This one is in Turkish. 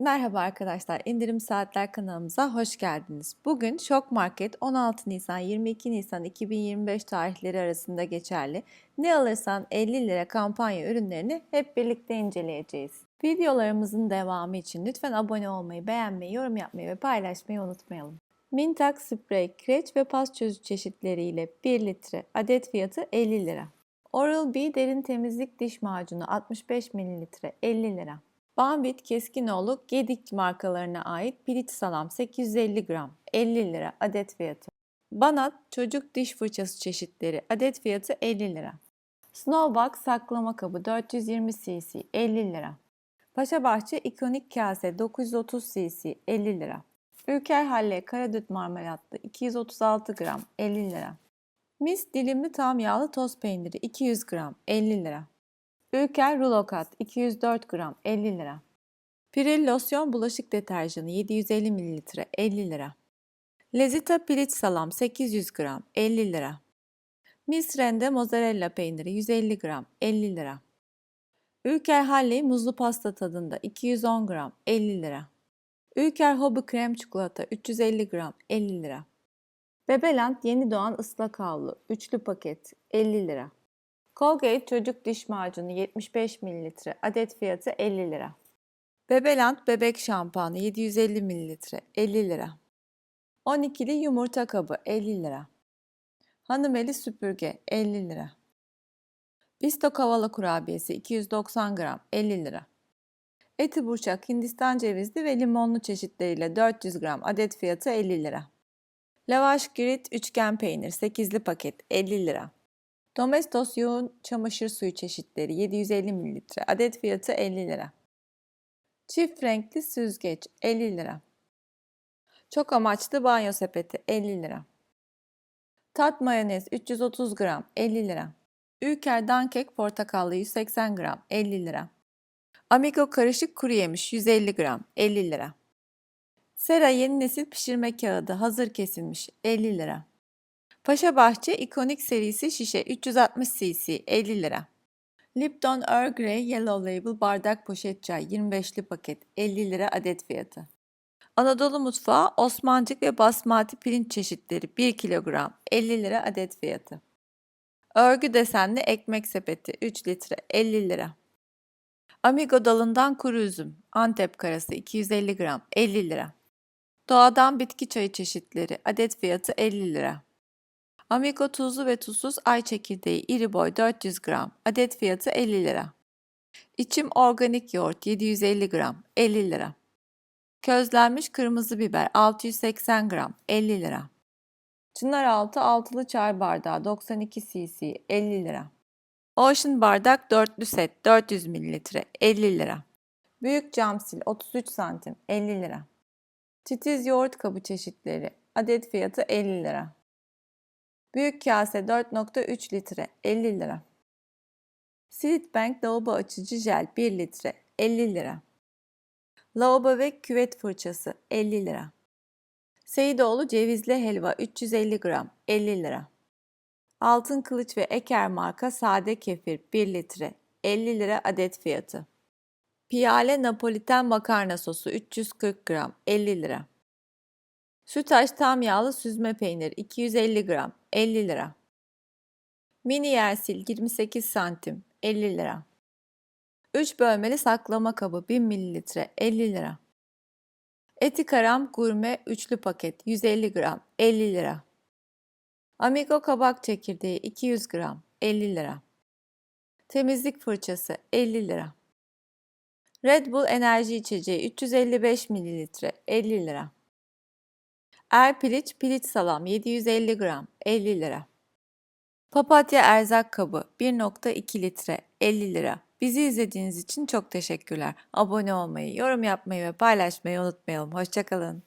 Merhaba arkadaşlar, İndirim Saatler kanalımıza hoş geldiniz. Bugün Şok Market 16 Nisan 22 Nisan 2025 tarihleri arasında geçerli ne alırsan 50 lira kampanya ürünlerini hep birlikte inceleyeceğiz. Videolarımızın devamı için lütfen abone olmayı, beğenmeyi, yorum yapmayı ve paylaşmayı unutmayalım. Mintak sprey, kireç ve pas çözücü çeşitleriyle 1 litre, adet fiyatı 50 lira. Oral-B derin temizlik diş macunu 65 ml 50 lira. Bambit Keskinoğlu Gedik markalarına ait pirinç salam 850 gram 50 lira adet fiyatı. Banat çocuk diş fırçası çeşitleri adet fiyatı 50 lira. Snowbox saklama kabı 420 cc 50 lira. Paşabahçe ikonik kase 930 cc 50 lira. Ülker Halle karadut marmelatlı 236 gram 50 lira. Mis dilimli tam yağlı toz peyniri 200 gram 50 lira. Ülker Rulo Kat 204 gram 50 lira. Piril losyon bulaşık deterjanı 750 ml 50 lira. Lezita piliç salam 800 gram 50 lira. Mis rende mozzarella peyniri 150 gram 50 lira. Ülker Halley muzlu pasta tadında 210 gram 50 lira. Ülker Hobby krem çikolata 350 gram 50 lira. Bebeland yeni doğan ıslak havlu üçlü paket 50 lira. Colgate çocuk diş macunu 75 ml adet fiyatı 50 lira. Bebeland bebek şampuanı 750 ml 50 lira. 12'li yumurta kabı 50 lira. Hanımeli süpürge 50 lira. Bisto kavala kurabiyesi 290 gram 50 lira. Eti burçak Hindistan cevizli ve limonlu çeşitleriyle 400 gram adet fiyatı 50 lira. Lavaş grit üçgen peynir 8'li paket 50 lira. Domestos yoğun çamaşır suyu çeşitleri 750 ml. Adet fiyatı 50 lira. Çift renkli süzgeç 50 lira. Çok amaçlı banyo sepeti 50 lira. Tat mayonez 330 gram 50 lira. Ülker dankek portakallı 180 gram 50 lira. Amigo karışık kuru yemiş 150 gram 50 lira. Sera yeni nesil pişirme kağıdı hazır kesilmiş 50 lira. Paşa Bahçe ikonik serisi şişe 360 cc 50 lira. Lipton Earl Grey Yellow Label bardak poşet çay 25'li paket 50 lira adet fiyatı. Anadolu mutfağı Osmancık ve basmati pirinç çeşitleri 1 kilogram 50 lira adet fiyatı. Örgü desenli ekmek sepeti 3 litre 50 lira. Amigo dalından kuru üzüm Antep karası 250 gram 50 lira. Doğadan bitki çayı çeşitleri adet fiyatı 50 lira. Amigo tuzlu ve tuzsuz ay çekirdeği iri boy 400 gram. Adet fiyatı 50 lira. İçim organik yoğurt 750 gram 50 lira. Közlenmiş kırmızı biber 680 gram 50 lira. Çınaraltı altılı çay bardağı 92 cc 50 lira. Ocean bardak dörtlü set 400 ml 50 lira. Büyük cam sil 33 santim 50 lira. Titiz yoğurt kabı çeşitleri adet fiyatı 50 lira. Büyük kase 4.3 litre 50 lira. Silitbank lavabo açıcı jel 1 litre 50 lira. Lavabo ve küvet fırçası 50 lira. Seyidoğlu cevizli helva 350 gram 50 lira. Altın kılıç ve Eker marka sade kefir 1 litre 50 lira adet fiyatı. Piyale Napoliten makarna sosu 340 gram 50 lira. Sütaş tam yağlı süzme peynir 250 gram 50 lira. Mini yersil 28 santim 50 lira. 3 bölmeli saklama kabı 1000 ml 50 lira. Eti karam gurme üçlü paket 150 gram 50 lira. Amigo kabak çekirdeği 200 gram 50 lira. Temizlik fırçası 50 lira. Red Bull enerji içeceği 355 ml 50 lira. Er piliç, piliç salam 750 gram 50 lira. Papatya erzak kabı 1.2 litre 50 lira. Bizi izlediğiniz için çok teşekkürler. Abone olmayı, yorum yapmayı ve paylaşmayı unutmayalım. Hoşçakalın.